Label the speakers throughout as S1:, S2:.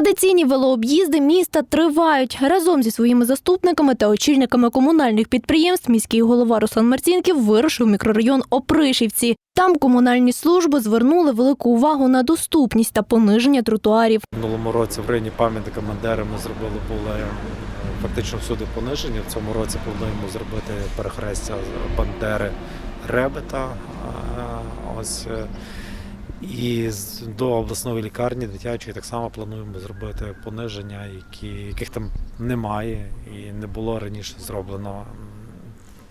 S1: Традиційні велооб'їзди міста тривають. Разом зі своїми заступниками та очільниками комунальних підприємств міський голова Руслан Марцінків вирушив мікрорайон Опришівці. Там комунальні служби звернули велику увагу на доступність та пониження тротуарів.
S2: Минулому році в районі пам'ятника Бандери ми зробили були е, фактично всюди пониження. В цьому році плануємо зробити перехрестя Бандери Ребета. Ось е, і до обласної лікарні дитячої так само плануємо зробити пониження, які, яких там немає і не було раніше зроблено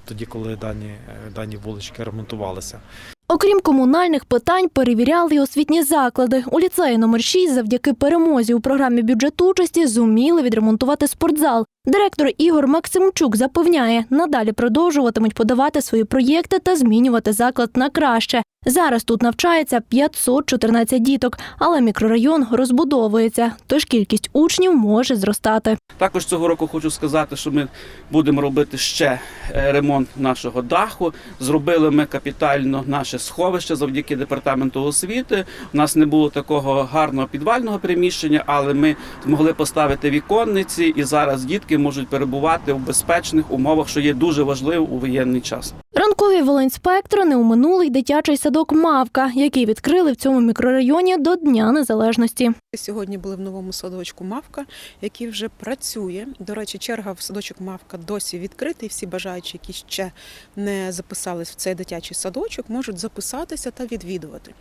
S2: тоді, коли дані, е, дані вулички ремонтувалися.
S1: Окрім комунальних питань, перевіряли й освітні заклади. У ліцеї номер 6 завдяки перемозі у програмі бюджет участі зуміли відремонтувати спортзал. Директор Ігор Максимчук запевняє, надалі продовжуватимуть подавати свої проєкти та змінювати заклад на краще. Зараз тут навчається 514 діток, але мікрорайон розбудовується, тож кількість учнів може зростати.
S3: Також цього року хочу сказати, що ми будемо робити ще е, ремонт нашого даху. Зробили ми капітально наше сховище завдяки департаменту освіти. У нас не було такого гарного підвального приміщення, але ми змогли поставити віконниці, і зараз дітки можуть перебувати в безпечних умовах, що є дуже важливо у воєнний час.
S1: Ранкові велоінспектори не уминули дитячий садок Мавка, який відкрили в цьому мікрорайоні до Дня Незалежності.
S4: Сьогодні були в новому садочку Мавка, який вже працює. До речі, черга в садочок Мавка досі відкритий. Всі бажаючі, які ще не записались в цей дитячий садочок, можуть записатися та відвідувати.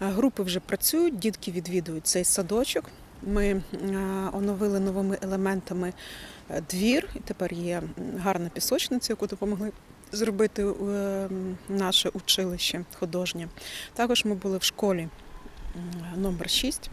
S4: Е, Групи вже працюють, дітки відвідують цей садочок. Ми е, оновили новими елементами е, двір, і тепер є гарна пісочниця, яку допомогли зробити е, наше училище художнє. Також ми були в школі номер 6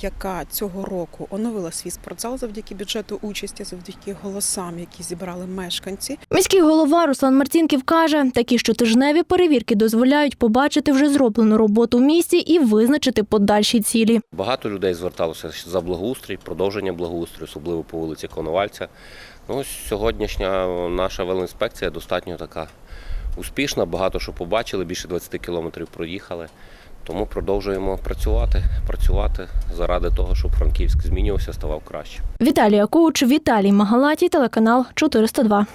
S4: яка цього року оновила свій спортзал завдяки бюджету участі, завдяки голосам, які зібрали мешканці.
S1: Міський голова Руслан Марцінків каже, такі щотижневі перевірки дозволяють побачити вже зроблену роботу в місті і визначити подальші цілі.
S5: Багато людей зверталося за благоустрій, продовження благоустрою, особливо по вулиці Коновальця. Ну, сьогоднішня наша велоінспекція достатньо така успішна, багато що побачили, більше 20 кілометрів проїхали. Тому продовжуємо працювати, працювати заради того, щоб Франківськ змінювався, ставав краще.
S1: Віталія Коуч, Віталій Магалаті, телеканал 402.